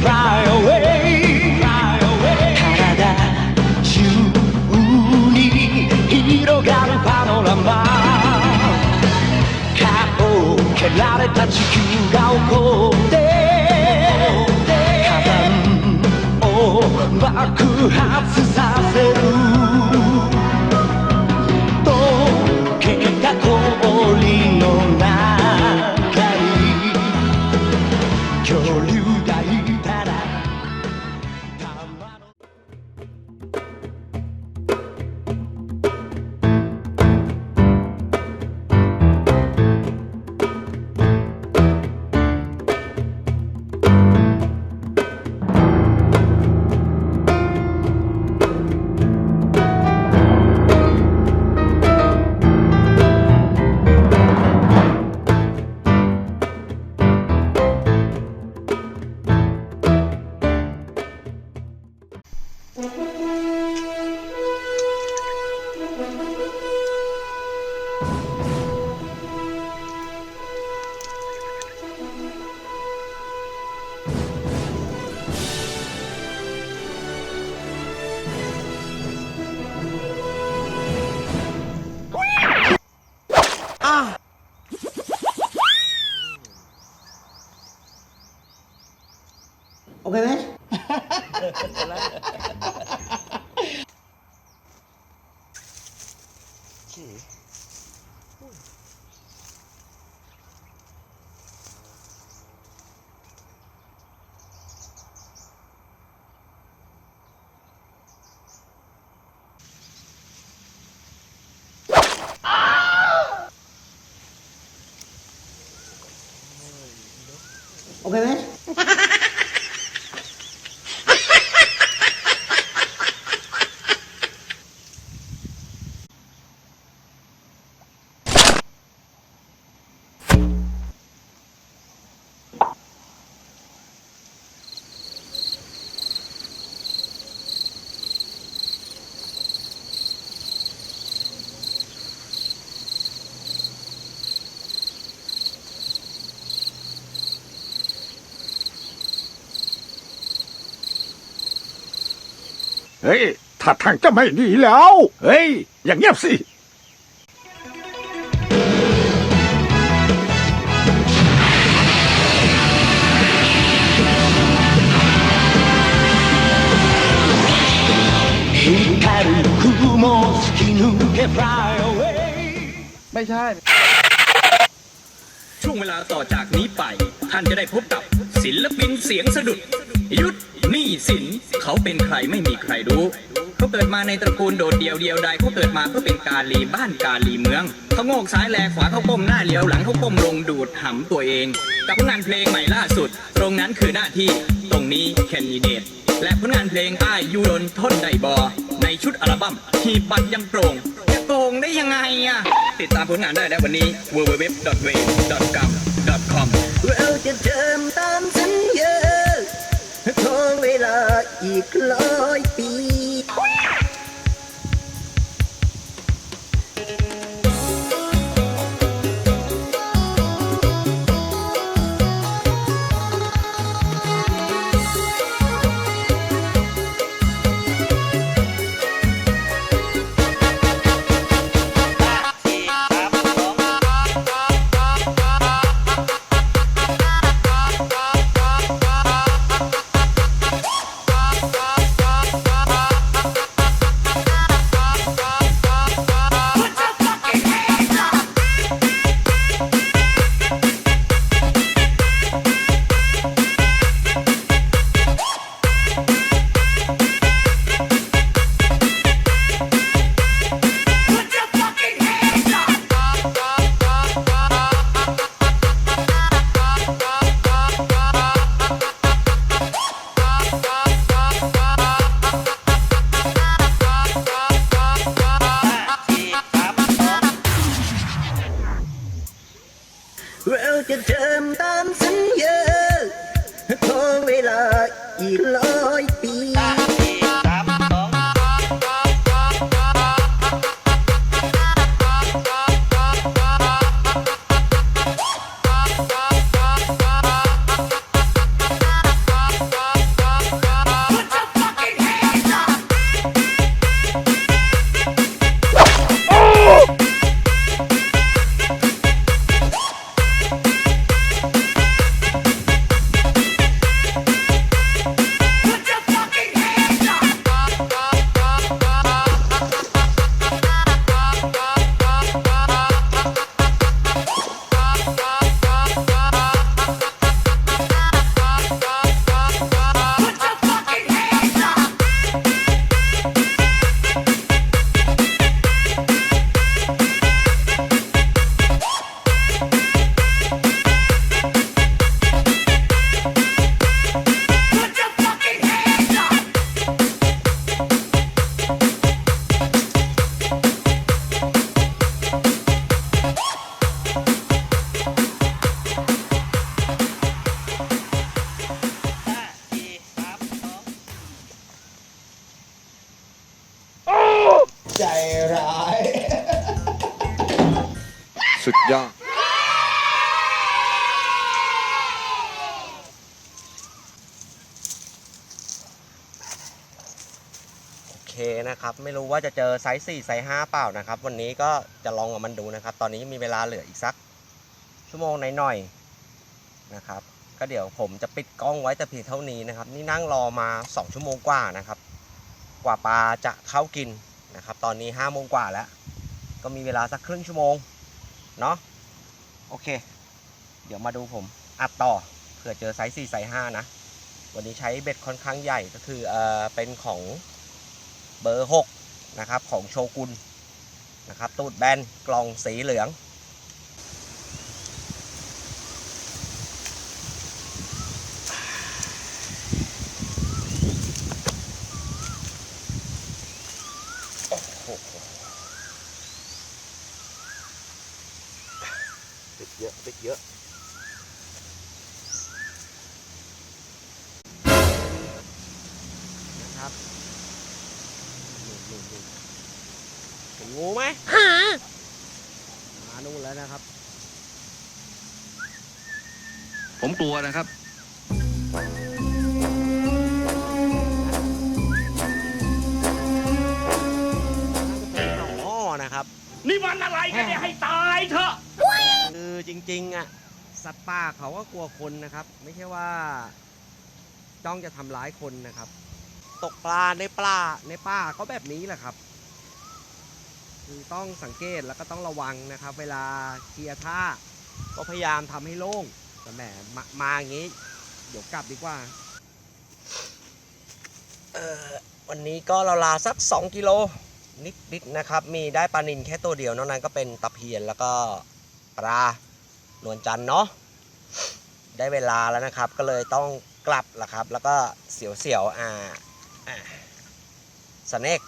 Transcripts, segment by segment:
Fly away. 体中に広がるパノラマ。顔を蹴られた地球が怒って。火山を爆発させ โอเคไหม เคไหม เฮ้ยถ้าทางจะไม่ดีแล้ว เฮ้ย อย่างเงียบสิ 光る雲を突き抜け Fly away ไม่ใช่ ช่วงเวลาต่อจากนี้ไป ท่านจะได้พบกับศิลปินเสียงสะดุด ยุทธนี่สินเขาเป็นใครไม่มีใครรู้เขาเกิดมาในตระกูลโดดเดียวเดียวใดเขาเกิดมาเพื่อเป็นกาลีบ้านกาลีเมืองเขาโงกซ้ายแลขวาเขาก้มหน้าเลี้ยวหลังเขาก้มลงดูดหำตัวเอง กับผลงานเพลงใหม่ล่าสุด ตรงนั้นคือหน้าที่ตรงนี้แคนดิเดตและผลงานเพลงอ้ายยูโดนท่นไดบอ ในชุดอัลบั้มหีบบัตรยังโปร่งจะโปร่งได้ยังไงอะติดตามผลงานได้แล้ววันนี้ www.way.com เราจะเดินตามสัญญา ทองเวลาอีกร้อยปี เคนะครับไม่รู้ว่าจะเจอไซส์4ไซส์5เปล่านะครับ วันนี้ก็จะลองกับมันดูนะครับ ตอนนี้มีเวลาเหลืออีกสักชั่วโมงหน่อยๆนะครับ ก็เดี๋ยวผมจะปิดกล้องไว้แต่เพียงเท่านี้นะครับ นี่นั่งรอมา 2 ชั่วโมงกว่านะครับ กว่าปลาจะเข้ากินนะครับ ตอนนี้5โมงกว่าแล้ว ก็มีเวลาสักครึ่งชั่วโมงเนาะโอเค เดี๋ยวมาดูผมอัดต่อเผื่อเจอไซส์4ไซส์5นะวันนี้ใช้เบ็ดค่อนข้างใหญ่ก็คือเออเป็นของ เบอร์ 6 นะครับ ของโชกุนนะครับ ตูดแบนกล่องสีเหลืองติดเยอะติดเยอะ ห็นงูไหมมานู่นแล้วนะครับ ผมกลัวนะครับอ๋อนะครับ นี่มันอะไรกันเนี่ยให้ตายเถอะ คือจริงๆอะสัตว์ป่าเขาก็กลัวคนนะครับ ไม่ใช่ว่า จ้องจะทำร้ายคนนะครับ ตกปลาในปลาในป่าก็แบบนี้แหละครับ คือต้องสังเกตแล้วก็ต้องระวังนะครับ เวลาเคลียร์ท่าก็พยายามทำให้โล่งแต่แหมมามาอย่างนี้ เดี๋ยวกลับดีกว่าเออวันนี้ก็เราวๆสัก 2 กิโลนิดๆนะครับ มีได้ปลานินแค่ตัวเดียวนอกนั้นก็เป็นตะเพียนแล้วก็ปลานวลจันเนาะได้เวลาแล้วนะครับ ก็เลยต้องกลับละครับ แล้วก็เสียวๆอ่าอ่าสเนก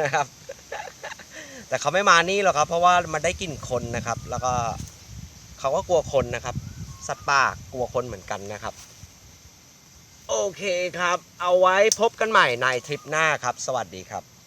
นะครับ แต่เขาไม่มานี่หรอกครับ เพราะว่ามันได้กลิ่นคนนะครับ แล้วก็เขาก็กลัวคนนะครับ สัตว์ป่ากลัวคนเหมือนกันนะครับ โอเคครับ เอาไว้พบกันใหม่ในทริปหน้าครับ สวัสดีครับ